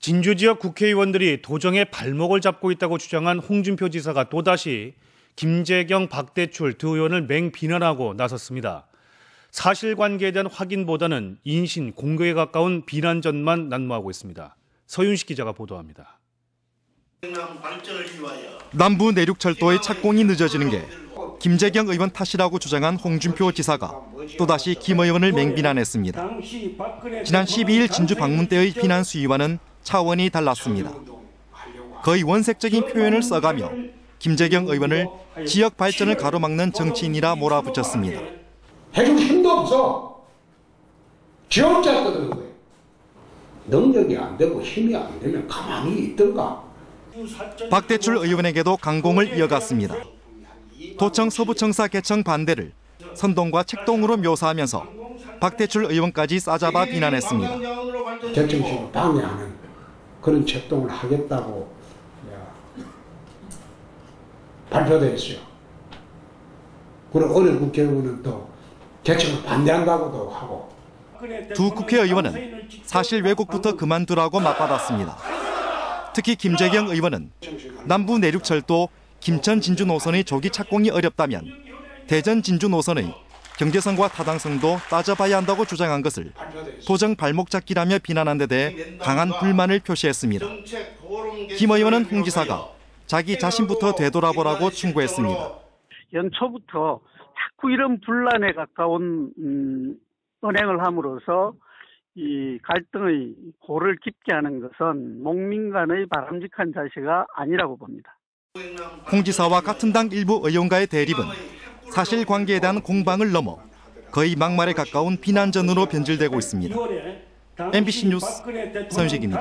진주 지역 국회의원들이 도정의 발목을 잡고 있다고 주장한 홍준표 지사가 또다시 김재경, 박대출 두 의원을 맹비난하고 나섰습니다. 사실관계에 대한 확인보다는 인신, 공격에 가까운 비난전만 난무하고 있습니다. 서윤식 기자가 보도합니다. 남부 내륙철도의 착공이 늦어지는 게 김재경 의원 탓이라고 주장한 홍준표 지사가 또다시 김 의원을 맹비난했습니다. 지난 12일 진주 방문 때의 비난 수위와는 차원이 달랐습니다. 거의 원색적인 표현을 써가며 김재경 의원을 지역 발전을 가로막는 정치인이라 몰아붙였습니다. 해줄 힘도 없어. 지 혼자 떠드는 거예요. 능력이 안 되고 힘이 안 되면 가만히 있던가. 박대출 의원에게도 강공을 이어갔습니다. 도청 서부청사 개청 반대를 선동과 책동으로 묘사하면서 박대출 의원까지 싸잡아 비난했습니다. 개청식을 방해하는 그런 책동을 하겠다고 발표돼 있어요. 그리고 어느 국회의원은 또 개청을 반대한다고도 하고 두 국회의원은 사실 왜곡부터 그만두라고 맞받았습니다. 특히 김재경 의원은 남부 내륙철도 김천 진주 노선의 조기 착공이 어렵다면 대전 진주 노선의 경제성과 타당성도 따져봐야 한다고 주장한 것을 도정 발목 잡기라며 비난한 데 대해 강한 불만을 표시했습니다. 김 의원은 홍 지사가 자기 자신부터 되돌아보라고 충고했습니다. 연초부터 자꾸 이런 분란에 가까운 음, 은행을 함으로써 이 갈등의 골을 깊게 하는 것은 농민 간의 바람직한 자세가 아니라고 봅니다. 홍 지사와 같은 당 일부 의원과의 대립은 사실관계에 대한 공방을 넘어 거의 막말에 가까운 비난전으로 변질되고 있습니다. MBC 뉴스 선식입니다.